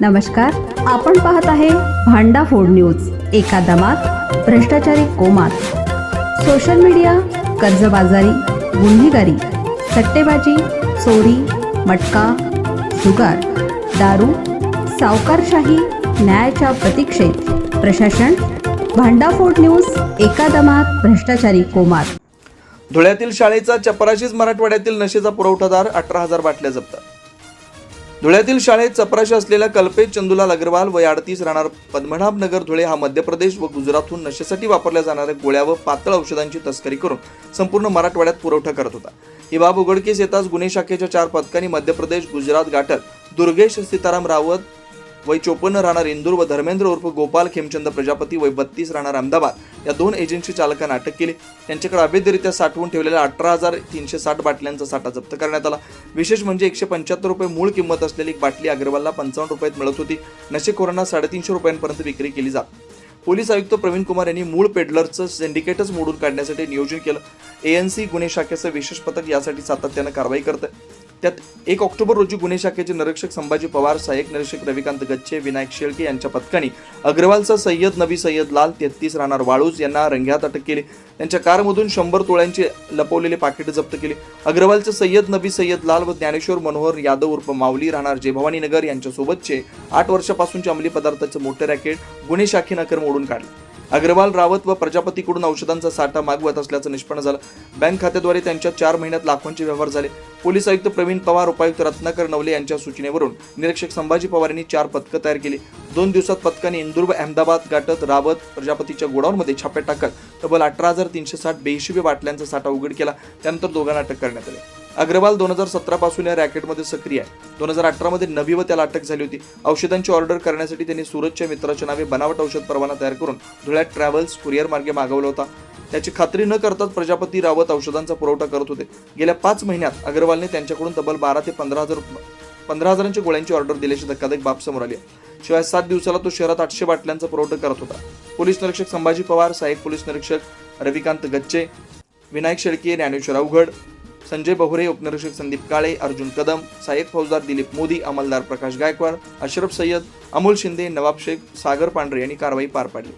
नमस्कार आपण पाहत आहे भांडा फोड न्यूज एका दमात भ्रष्टाचारी कोमात. सोशल मीडिया कर्जबाजारी गुन्हेगारी सट्टेबाजी चोरी मटका जुगार दारू सावकारशाही न्यायाच्या प्रतीक्षेत. प्रशासन भांडाफोड न्यूज एका दमात भ्रष्टाचारी कोमात. धुळ्यातील शाळेचा चपराशीच मराठवाड्यातील नशेचा पुरवठादार अठरा हजार बाटल्या जप्त धुळ्यातील शाळेत चपराशी असलेल्या कल्पेश चंदुलाल अग्रवाल वय अडतीस राहणार पद्मनाभ नगर धुळे हा मध्य प्रदेश व गुजरातहून नशेसाठी वापरल्या जाणाऱ्या गोळ्या व पातळ औषधांची तस्करी करून संपूर्ण मराठवाड्यात पुरवठा करत होता. ही बाब उघडकीस येताच गुन्हे शाखेच्या चार पथकांनी मध्य प्रदेश गुजरात गाठत दुर्गेश सीताराम रावत वय चोपन्न राहणार इंदूर व धर्मेंद्र उर्फ गोपाल खेमचंद प्रजापती वय बत्तीस राहणार अहमदाबाद. या दोन एजन्सी चालकांना अटक केली. त्यांच्याकडे अवैधरित्या साठवून ठेवलेल्या अठरा हजार तीनशे साठ बाटल्यांचा साठा जप्त करण्यात आला. विशेष म्हणजे एकशे पंच्याहत्तर रुपये मूळ किंमत असलेली एक बाटली अग्रवालला पंचावन्न रुपयात मिळत होती. नशेखोरांना साडेतीनशे रुपयांपर्यंत विक्री केली जात. पोलीस आयुक्त प्रवीण कुमार यांनी मूळ पेडलरचं सिंडिकेटच मोडून काढण्यासाठी नियोजन केलं. एएनसी गुन्हे शाखेचं विशेष पथक यासाठी सातत्यानं कारवाई करतं त्यात एक ऑक्टोबर रोजी गुन्हे शाखेचे निरीक्षक संभाजी पवार सहाय्यक निरीक्षक रविकांत गच्चे विनायक शेळके यांच्या पथकाने अग्रवालचा सय्यद नबी सय्यद लाल तेहतीस राहणार वाळूज यांना रंग्यात अटक केली. त्यांच्या कारमधून शंभर तोळ्यांचे लपवलेले पाकिट जप्त केले. अग्रवालचे सय्यद नबी सय्यद लाल व ज्ञानेश्वर मनोहर यादव उर्फ माऊली राहणार जेभवानी नगर यांच्यासोबतचे आठ वर्षापासूनचे अंमली पदार्थाचे मोठे रॅकेट गुन्हे शाखेनं अखेर मोडून काढले. अग्रवाल रावत व प्रजापतीकडून औषधांचा साठा मागवत असल्याचं निष्पन्न झालं. बँक खात्याद्वारे त्यांच्या चार महिन्यात लाखोंचे व्यवहार झाले. पोलीस आयुक्त प्रवीण पवार उपायुक्त रत्नाकर नवले यांच्या सूचनेवरून निरीक्षक संभाजी पवार यांनी चार पथकं तयार केली. दोन दिवसात पथकाने इंदूर व अहमदाबाद गाठत रावत प्रजापतीच्या गोडाऊनमध्ये छापे टाकत तब्बल अठरा हजार तीनशे साठ बेहिशेबी बाटल्यांचा साठा उघड केला. त्यानंतर दोघांना अटक करण्यात आली. अग्रवाल दोन हजार सतरा पासून या रॅकेटमध्ये सक्रिय आहे. दोन हजार अठरामध्ये नवी व त्याला अटक झाली होती. औषधांची ऑर्डर करण्यासाठी त्यांनी सुरतच्या मित्राच्या नावे बनावट औषध परवाना तयार करून धुळ्यात ट्रॅव्हल्स कुरिअर मार्गे मागवला होता. त्याची खात्री न करताच प्रजापती रावत औषधांचा पुरवठा करत होते. गेल्या पाच महिन्यात अग्रवालने त्यांच्याकडून तब्बल बारा ते पंधरा हजार पंधरा हजारांच्या गोळ्यांची ऑर्डर दिल्याची धक्कादायक बाब समोर आली शिवाय सात दिवसाला तो शहरात आठशे बाटल्यांचा पुरवठा करत होता. पोलीस निरीक्षक संभाजी पवार सहाय्यक पोलीस निरीक्षक रविकांत गच्चे विनायक शेळके ज्ञानेश्वर अवघड संजय बहुरे उपनिरीक्षक संदीप काळे अर्जुन कदम सायद फौजदार दिलीप मोदी अंमलदार प्रकाश गायकवाड अशरफ सय्यद अमोल शिंदे नवाब शेख सागर पांढरे यांनी कारवाई पार पाडली.